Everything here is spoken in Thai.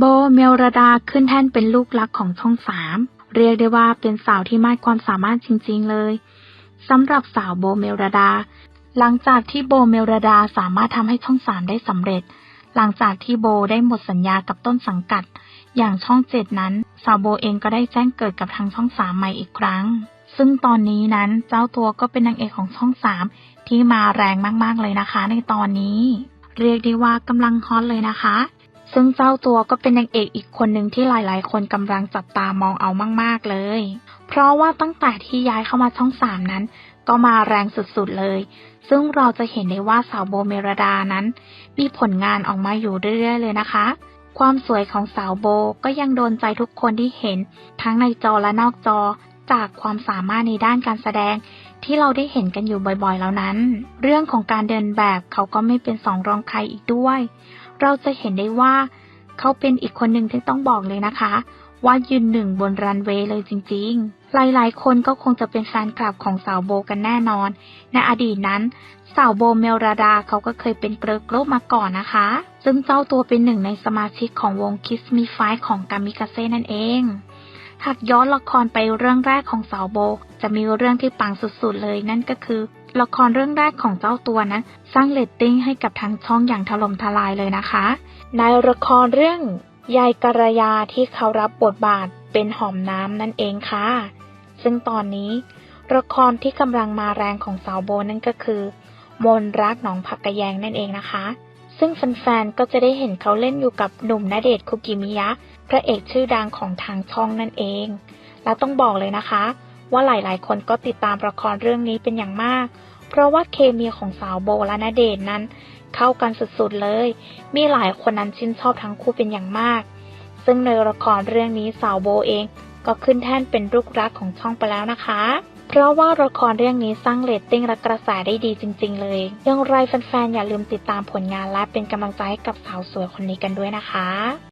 โบเมลรดาขึ้นแท่นเป็นลูกรักของช่องสาม เรียกได้ว่าเป็นสาวที่มากความสามารถจริงๆเลยสำหรับสาวโบเมลรดา หลังจากที่โบเมลรดาสามารถทำให้ช่องสามได้สำเร็จ หลังจากที่โบได้หมดสัญญากับต้นสังกัด อย่างช่องเจ็ดนั้น สาวโบเองก็ได้แจ้งเกิดกับทางช่องสามใหม่อีกครั้ง ซึ่งตอนนี้นั้นเจ้าตัวก็เป็นนางเอกของช่องสามที่มาแรงมากๆเลยนะคะ ในตอนนี้ เรียกได้ว่ากำลังฮอตเลยนะคะ ซึ่งเจ้าตัวก็เป็นนางเอกอีกคนหนึ่งที่หลายๆ คนกำลังจับตามองเอามาก ๆ เลย เพราะว่าตั้งแต่ที่ย้ายเข้ามาช่องสามนั้น ก็มาแรงสุด ๆ เลย ซึ่งเราจะเห็นได้ว่าสาวโบเมรดานั้น มีผลงานออกมาอยู่เรื่อย ๆ เลยนะคะ ความสวยของสาวโบก็ยังโดนใจทุกคนที่เห็น ทั้งในจอและนอกจอ จากความสามารถในด้านการแสดงที่เราได้เห็นกันอยู่บ่อยๆ แล้วนั้น เรื่องของการเดินแบบเขาก็ไม่เป็นสองรองใครอีกด้วย เราจะเห็นได้ว่า เขาเป็นอีกคนหนึ่งที่ต้องบอกเลยนะคะ ว่ายืนหนึ่งบนรันเวย์เลยจริง ๆ หลายๆ คนก็คงจะเป็นแฟนคลับของสาวโบกันแน่นอน ในอดีตนั้น สาวโบเมลราดาเขาก็เคยเป็นเกรอโกรบมาก่อนนะคะ ซึ่งเจ้าตัวเป็นหนึ่งในสมาชิกของวง Kiss Me Five ของกามิกาเซ่นั่นเอง หากย้อนละครไปเรื่องแรกของสาวโบ จะมีเรื่องที่ปังสุดๆเลยนั่นก็คือ ละครเรื่องแรกของเจ้าตัวนั้น สร้างเรตติ้งให้กับทางช่องอย่างถล่มทลายเลยนะคะ ในละครเรื่องยายกระยาที่เขารับบทบาทเป็นหอมน้ำนั่นเองค่ะ ซึ่งตอนนี้ละครที่กำลังมาแรงของสาวโบนั่นก็คือ มนรักหนองผักกะแยงนั่นเองนะคะ ซึ่งแฟนๆ ก็จะได้เห็นเขาเล่นอยู่กับหนุ่มณเดชน์คุกิมิยะ พระเอกชื่อดังของทางช่องนั่นเอง และต้องบอกเลยนะคะ ว่าหลายๆ คนก็ติดตามละครเรื่องนี้เป็นอย่างมาก เพราะว่าเคมีของสาวโบและณเดชน์นั้น เข้ากันสุดๆเลย มีหลายคนนั้นชื่นชอบทั้งคู่เป็นอย่างมาก ซึ่งในละครเรื่องนี้สาวโบเอง ก็ขึ้นแท่นเป็นลูกรักของช่องไปแล้วนะคะ เพราะว่าละครเรื่องนี้สร้างเรตติ้งและกระแสได้ดีจริง ๆ เลยอยังไรแฟนๆอย่าลืมติดตามผลงานและเป็นกำลังใจให้กับสาวสวยคนนี้กันด้วยนะคะ